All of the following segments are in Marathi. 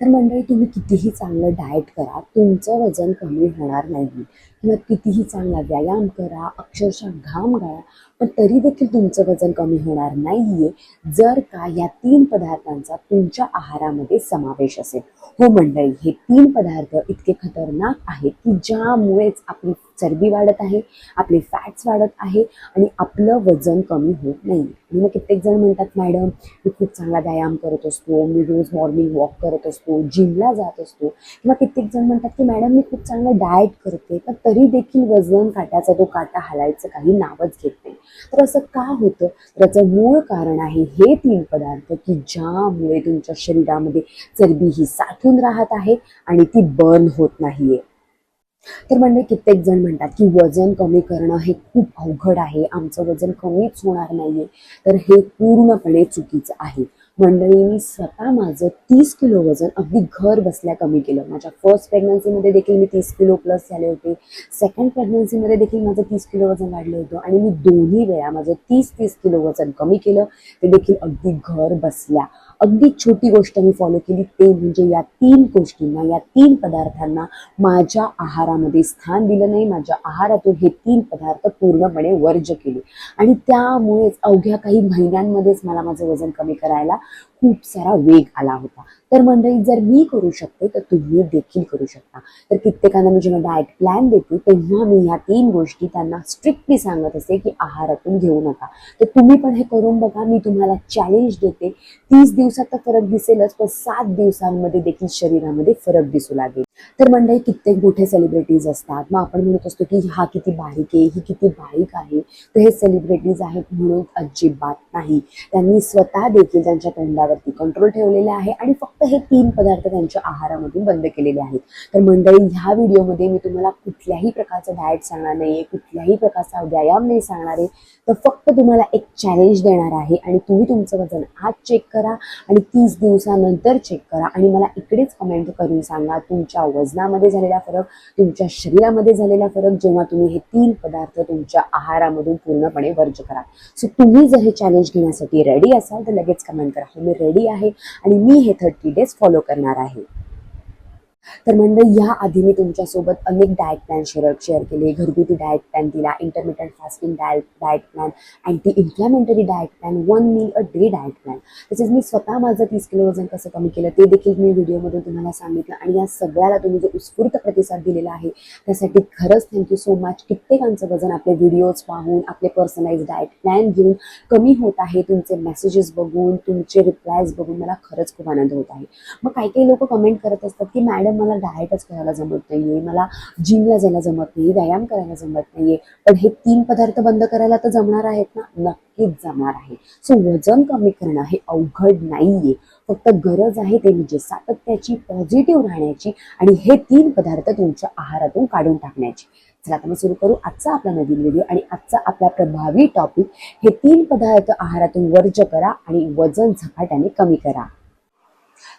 तर मंडळी तुम्ही कितीही चांगलं डाएट करा तुमचं वजन कमी होणार नाही. किंवा कितीही चांगला व्यायाम करा अक्षरशः घाम गाळा पण तरी देखील तुमचं वजन कमी होणार नाहीये जर का या तीन पदार्थांचा तुमच्या आहारामध्ये समावेश असेल. हो मंडळी हे तीन पदार्थ इतके खतरनाक आहेत की ज्यामुळेच आपली चरबी वाढत आहे आपले फॅट्स वाढत आहे आणि आपलं वजन कमी होत नाही. आणि मग कित्येक जण म्हणतात मॅडम मी खूप चांगला व्यायाम करत असतो मी रोज मॉर्निंग वॉक करत असतो जिमला जात असतो. किंवा कित्येक जण म्हणतात की मॅडम मी खूप चांगलं डाएट करते पण तरी देखील वजन काट्याचा तो काटा हलायचं काही नावच घेत नाही. तर असं का होतं? तर याचं मूळ कारण आहे हे तीन पदार्थ की ज्यामुळे तुमच्या शरीरामध्ये चरबी ही साठून राहत आहे आणि ती बर्न होत नाहीये. तर म्हणजे कित्येक जण म्हणतात की वजन कमी करणं हे खूप अवघड आहे. आमचं वजन कमीच होणार नाहीये. तर हे पूर्णपणे चुकीचं आहे. मंडळी मी स्वतः माझं तीस किलो वजन अगदी घर बसल्या कमी केलं. माझ्या फर्स्ट प्रेग्नन्सीमध्ये देखील मी तीस किलो प्लस झाले होते. सेकंड प्रेग्नन्सीमध्ये देखील माझं तीस किलो वजन वाढलं होतं आणि मी दोन्ही वेळा माझं तीस तीस किलो वजन कमी केलं. ते देखील अगदी घर बसल्या. अगदी छोटी गोष्ट मी फॉलो केली. ते म्हणजे या तीन गोष्टींना या तीन पदार्थांना माझ्या आहारामध्ये स्थान दिलं नाही. माझ्या आहारातून हे तीन पदार्थ पूर्णपणे वर्ज केले. आणि त्यामुळेच अवघ्या काही महिन्यांमध्येच मला माझं वजन कमी करायला खूप सारा वेग आला होता. तर मंडळी जर मी करू शकते तर तुम्ही देखील करू शकता. तर कित्येकांना मी जेव्हा डाएट प्लॅन देते तेव्हा मी ह्या तीन गोष्टी त्यांना स्ट्रिक्टली सांगत असते की आहारातून घेऊ नका. तर तुम्ही पण हे करून बघा. मी तुम्हाला चॅलेंज देते. तीस दिवसात तर फरक दिसेलच पण सात दिवसांमध्ये देखील शरीरामध्ये फरक दिसू लागेल. तर मंडळी कित्येक मोठे सेलिब्रिटीज असतात. मग आपण म्हणत असतो की हा किती बारीक आहे ही किती बारीक आहे. तर हे सेलिब्रिटीज आहेत म्हणून अजिबात नाही. त्यांनी स्वतः देखील त्यांच्या तोंडावरती कंट्रोल ठेवलेले आहे आणि फक्त हे तीन पदार्थ त्यांच्या आहारामधून बंद केलेले आहेत. तर मंडळी ह्या व्हिडिओमध्ये मी तुम्हाला कुठल्याही प्रकारचं डाएट सांगणार नाहीये कुठल्याही प्रकारचा व्यायाम नाही सांगणार आहे. तर फक्त तुम्हाला एक चॅलेंज देणार आहे आणि तुम्ही तुमचं वजन आज चेक करा आणि तीस दिवसानंतर चेक करा. आणि मला इकडेच कमेंट करून सांगा तुमच्या वजनामध्ये झालेला फरक तुमच्या शरीरामध्ये झालेला फरक जेव्हा तुम्ही हे तीन पदार्थ तुमच्या आहारामधून पूर्णपणे वर्ज करा. सो तुम्ही जर हे चॅलेंज घेण्यासाठी रेडी असाल तर लगेच कमेंट करा. हो, मी रेडी आहे आणि मी हे थर्टी डेज फॉलो करणार आहे. तर म्हणजे या आधी मी तुमच्यासोबत अनेक डाएट प्लॅन शेअर शेअर केले. घरगुती डाएट प्लॅन दिला intermittent fasting diet diet plan anti inflammatory diet plan one meal a day diet plan तसेच मी स्वतः माझं तीस किलो वजन कसं कमी केलं ते देखील मी व्हिडिओमधून तुम्हाला सांगितलं आणि या सगळ्याला तुम्ही जो उत्स्फूर्त प्रतिसाद दिलेला आहे त्यासाठी खरंच थँक्यू सो मच कित्येकांचं वजन आपले व्हिडिओज पाहून आपले पर्सनलाइज डाएट प्लॅन घेऊन कमी होत आहे. तुमचे मेसेजेस बघून तुमचे रिप्लायज बघून मला खरंच खूप आनंद होत आहे. मग काही काही लोक कमेंट करत असतात की मॅडम मला डाएटच करायला जमत नाहीये मला जिमला जायला जमत नाही व्यायाम करायला जमत नाहीये पण हे तीन पदार्थ बंद करायला तर जमणार आहेत ना? नक्कीच जमणार आहे. सो वजन कमी करणं हे अवघड नाहीये. फक्त गरज आहे ते म्हणजे सातत्याची पॉझिटिव्ह राहण्याची आणि हे तीन पदार्थ तुमच्या आहारातून काढून टाकण्याची. चला आता मग सुरू करू आजचा आपला नवीन व्हिडिओ आणि आजचा आपला प्रभावी टॉपिक हे तीन पदार्थ आहारातून वर्ज करा आणि वजन झपाट्याने कमी करा.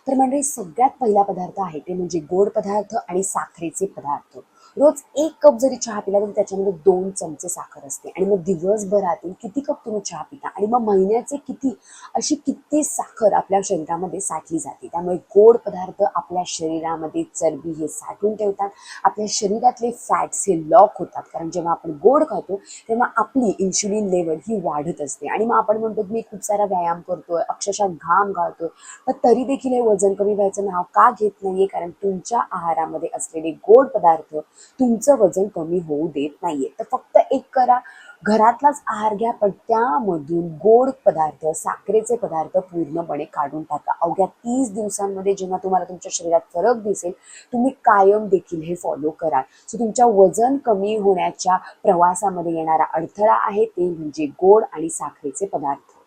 तर मंडळी सगळ्यात पहिला पदार्थ आहे ते म्हणजे गोड पदार्थ आणि साखरेचे पदार्थ. रोज एक कप जरी चहा पिला तरी त्याच्यामध्ये दोन चमचे साखर असते. आणि मग दिवसभरातील किती कप तुम्ही चहा पिता? आणि मग महिन्याचे किती अशी किती साखर आपल्या शरीरामध्ये साठली जाते? त्यामुळे गोड पदार्थ आपल्या शरीरामध्ये चरबी हे साठवून ठेवतात. आपल्या शरीरातले फॅट्स हे लॉक होतात. कारण जेव्हा आपण गोड खातो तेव्हा आपली इन्शुलिन लेवल ही वाढत असते. आणि मग आपण म्हणतो की मी खूप सारा व्यायाम करतोय अक्षरशः घाम गाळतोय. पण तरी देखील हे वजन कमी व्हायचं नाव का घेत नाहीये? कारण तुमच्या आहारामध्ये असलेले गोड पदार्थ तुमचं वजन कमी होऊ देत नाहीये. तर फक्त एक करा. घरातलाच आहार घ्या पण त्यामधून गोड पदार्थ साखरेचे पदार्थ पूर्णपणे काढून टाका. अवघ्या तीस दिवसांमध्ये जेव्हा तुम्हाला तुमच्या शरीरात फरक दिसेल तुम्ही कायम देखील हे फॉलो कराल. सो तुमच्या वजन कमी होण्याच्या प्रवासामध्ये येणारा अडथळा आहे ते म्हणजे गोड आणि साखरेचे पदार्थ.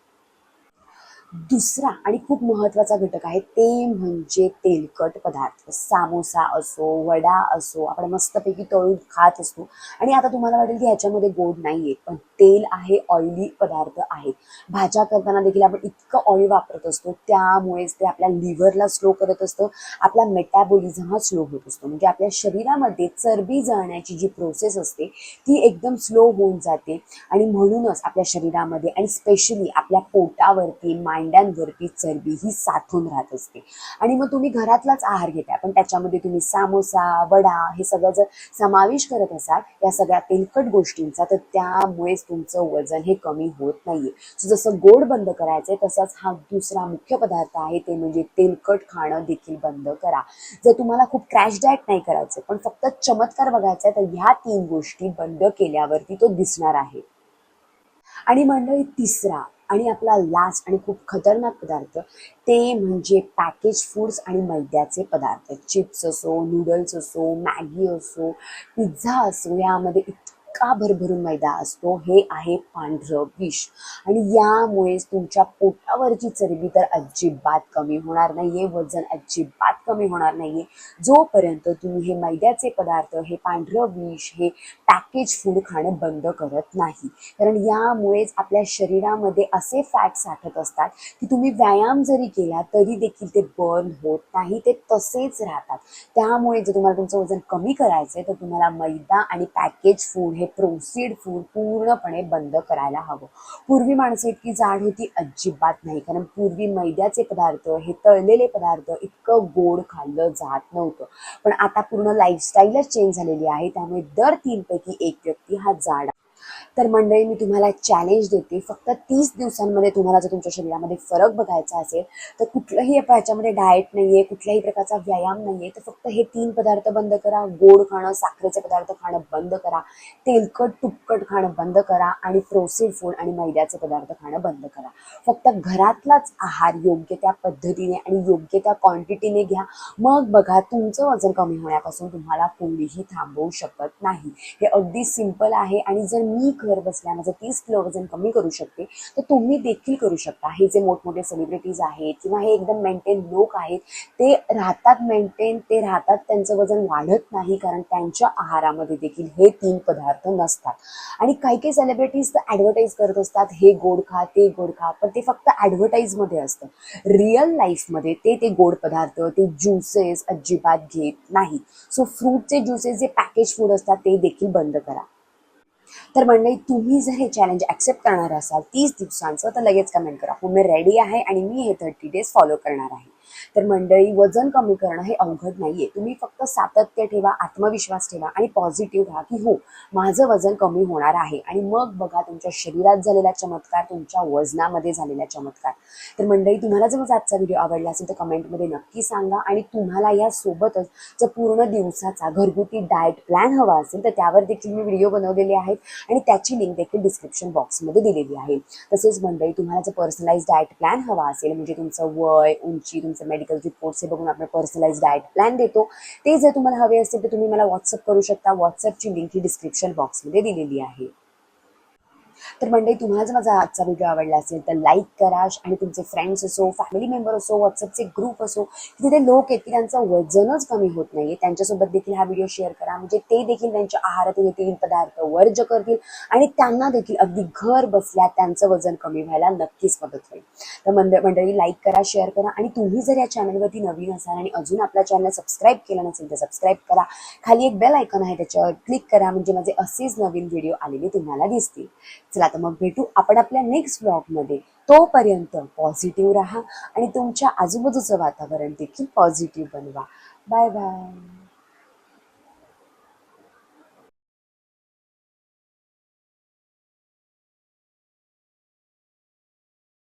दुसरा आणि खूप महत्त्वाचा घटक आहे ते म्हणजे तेलकट पदार्थ. सामोसा असो वडा असो आपण मस्तपैकी तळून खात असतो. आणि आता तुम्हाला वाटेल की ह्याच्यामध्ये गोड नाही आहे पण तेल आहे ऑइली पदार्थ आहेत भाज्या करताना देखील आपण इतकं ऑइल वापरत असतो त्यामुळेच ते आपल्या लिव्हरला स्लो करत असतं आपला मेटाबॉलिझम हा स्लो होत असतो. म्हणजे आपल्या शरीरामध्ये चरबी जळण्याची जी प्रोसेस असते ती एकदम स्लो होऊन जाते आणि म्हणूनच आपल्या शरीरामध्ये आणि स्पेशली आपल्या पोटावरती मांड्यांवरती चरबी ही साठून राहत असते. आणि मग तुम्ही घरातलाच आहार घेताय. पण त्याच्यामध्ये तुम्ही सामोसा वडा हे सगळं जर समावेश करत असाल या सगळ्या तेलकट गोष्टींचा तर त्यामुळेच तुमचं वजन हे कमी होत नाहीये. सो जसं गोड बंद करायचंय तसाच हा दुसरा मुख्य पदार्थ आहे ते म्हणजे तेलकट खाणं देखील बंद करा. जर तुम्हाला खूप क्रॅश डाएट नाही करायचं पण फक्त चमत्कार बघायचा तर ह्या तीन गोष्टी बंद केल्यावरती तो दिसणार आहे. आणि मंडळी तिसरा आणि आपला लास्ट आणि खूप खतरनाक पदार्थ ते म्हणजे पॅकेज फूड्स आणि मैद्याचे पदार्थ. चिप्स असो नूडल्स असो मॅगी असो पिझ्झा असो यामध्ये इतका भरभरून मैदा असतो. हे आहे पांढरं विष. आणि यामुळेच तुमच्या पोटावरची चरबी तर अजिबात कमी होणार नाहीये. वजन अजिबात कमी होणार नाहीये. जोपर्यंत तुम्ही हे मैद्याचे पदार्थ हे पांढरं विष हे पॅकेज फूड खाणं बंद करत नाही. कारण यामुळेच आपल्या शरीरामध्ये असे फॅट साठत असतात की तुम्ही व्यायाम जरी केला तरी देखील ते बर्न होत नाही. ते तसेच राहतात. त्यामुळे जर तुम्हाला तुमचं वजन कमी करायचं आहे तर तुम्हाला मैदा आणि पॅकेज फूड हे प्रोसीड फूड पूर्णपणे बंद करायला हवं. पूर्वी माणसं इतकी जाड होती अजिबात नाही. कारण पूर्वी मैद्याचे पदार्थ हे तळलेले पदार्थ इतकं गोड खाल्लं जात नव्हतं. पण आता पूर्ण लाईफस्टाईलच चेंज झालेली आहे. त्यामुळे दर तीनपैकी एक व्यक्ती हा जाड आहे. तर मंडळी मी तुम्हाला चॅलेंज देते. फक्त तीस दिवसांमध्ये तुम्हाला जर तुमच्या शरीरामध्ये फरक बघायचा असेल तर कुठलंही ह्याच्यामध्ये डाएट नाही आहे कुठल्याही प्रकारचा व्यायाम नाही आहे तर फक्त हे तीन पदार्थ बंद करा. गोड खाणं साखरेचे पदार्थ खाणं बंद करा. तेलकट तुपकट खाणं बंद करा आणि प्रोसेड फूड आणि मैद्याचे पदार्थ खाणं बंद करा. फक्त घरातलाच आहार योग्य त्या पद्धतीने आणि योग्य त्या क्वांटिटीने घ्या. मग बघा तुमचं वजन कमी होण्यापासून तुम्हाला कोणीही थांबवू शकत नाही. हे अगदी सिंपल आहे आणि जर मी घर बसल्या माझं तीस किलो वजन कमी करू शकते तर तुम्ही देखील करू शकता. हे जे मोठमोठे सेलिब्रिटीज आहेत किंवा हे एकदम मेंटेन लोक आहेत ते राहतात मेंटेन ते राहतात त्यांचं वजन वाढत नाही कारण त्यांच्या आहारामध्ये देखील हे तीन पदार्थ नसतात. आणि काही काही सेलिब्रिटीज तर ॲडव्हर्टाईज करत असतात हे गोड खा ते गोड खा. पण ते फक्त ॲडव्हर्टाईजमध्ये असतं. रिअल लाईफमध्ये ते ते गोड पदार्थ ते ज्युसेस अजिबात घेत नाही सो फ्रूटचे ज्युसेस जे पॅकेज फूड असतात ते देखील बंद करा. तर मंडळी तुम्ही जर हे चॅलेंज ॲक्सेप्ट करणार असाल तीस दिवसांचं तर लगेच कमेंट करा. हो मी रेडी आहे आणि मी हे थर्टी डेज फॉलो करणार आहे. तर मंडळी वजन कमी करणं हे अवघड नाहीये. तुम्ही फक्त सातत्य ठेवा आत्मविश्वास ठेवा आणि पॉझिटिव्ह राहा की हो माझं वजन कमी होणार आहे. आणि मग बघा तुमच्या शरीरात झालेला चमत्कार तुमच्या वजनामध्ये झालेला चमत्कार. तर मंडळी तुम्हाला जर माझा आजचा व्हिडिओ आवडला असेल तर कमेंटमध्ये नक्की सांगा. आणि तुम्हाला यासोबतच जर पूर्ण दिवसाचा घरगुती डाएट प्लॅन हवा असेल तर त्यावर देखील मी व्हिडिओ बनवलेले आहेत. आणि त्याची लिंक देखील डिस्क्रिप्शन बॉक्समध्ये दिलेली आहे. तसेच मंडळी तुम्हाला जर पर्सनलाइज डाएट प्लॅन हवा असेल म्हणजे तुमचं वय उंची तुमचं मेडिकल रिपोर्ट्स हे बघून आपण पर्सनलाइज डाएट प्लॅन देतो. ते जर तुम्हाला हवे असतील तर तुम्ही मला व्हॉट्सअप करू शकता. व्हॉट्सअपची लिंक ही डिस्क्रिप्शन बॉक्समध्ये दिलेली आहे. तर मंडळी तुम्हाला जर माझा आजचा व्हिडिओ आवडला असेल तर लाईक करा आणि तुमचे फ्रेंड्स असो फॅमिली मेंबर असो व्हॉट्सअपचे ग्रुप असो तिथे लोक आहेत की त्यांचं वजनच कमी होत नाहीये. त्यांच्यासोबत देखील हा व्हिडिओ शेअर करा. म्हणजे ते देखील त्यांच्या आहारातील येथील पदार्थ वर्ज करतील आणि त्यांना देखील अगदी घर बसल्या त्यांचं वजन कमी व्हायला नक्कीच मदत होईल. तर मंडळ मंडळी लाईक करा शेअर करा आणि तुम्ही जर या चॅनलवरती नवीन असाल आणि अजून आपला चॅनल सबस्क्राईब केलं नसेल तर सबस्क्राईब करा. खाली एक बेल आयकॉन आहे त्याच्यावर क्लिक करा. म्हणजे माझे असेच नवीन व्हिडिओ आलेले तुम्हाला दिसतील. चला तर मग भेटू आपण आपल्या नेक्स्ट ब्लॉगमध्ये तोपर्यंत पॉझिटिव्ह राहा आणि तुमच्या आजूबाजूचं वातावरण देखील पॉझिटिव्ह बनवा. Bye bye